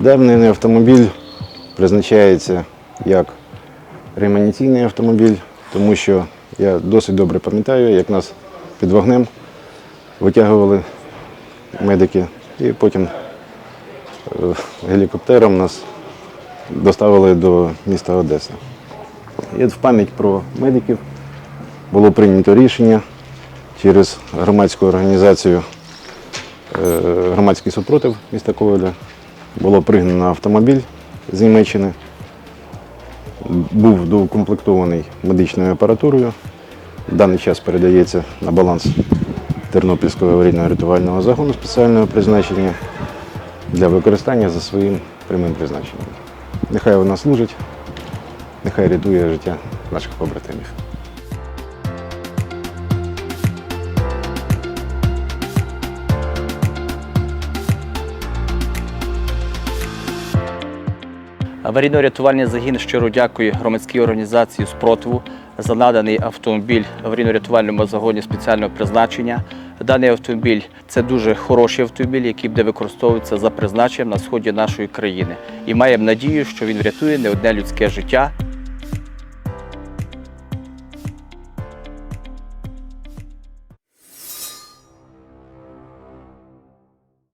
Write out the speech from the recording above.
Даний автомобіль призначається як ремонтаційний автомобіль, тому що я досить добре пам'ятаю, як нас під вогнем витягували медики і потім е, гелікоптером нас доставили до міста Одеса. І в пам'ять про медиків було прийнято рішення через громадську організацію е, громадський супротив міста Ковеля. Було пригнано автомобіль з Німеччини. Був доукомплектований медичною апаратурою. В даний час передається на баланс Тернопільського аварійно-рятувального загону спеціального призначення для використання за своїм прямим призначенням. Нехай вона служить, нехай рятує життя наших побратимів. Аварійно-рятувальний загін щиро дякує громадській організації спротиву за наданий автомобіль аварійно-рятувальному загоні спеціального призначення. Даний автомобіль це дуже хороший автомобіль, який буде використовуватися за призначенням на сході нашої країни. І маємо надію, що він врятує не одне людське життя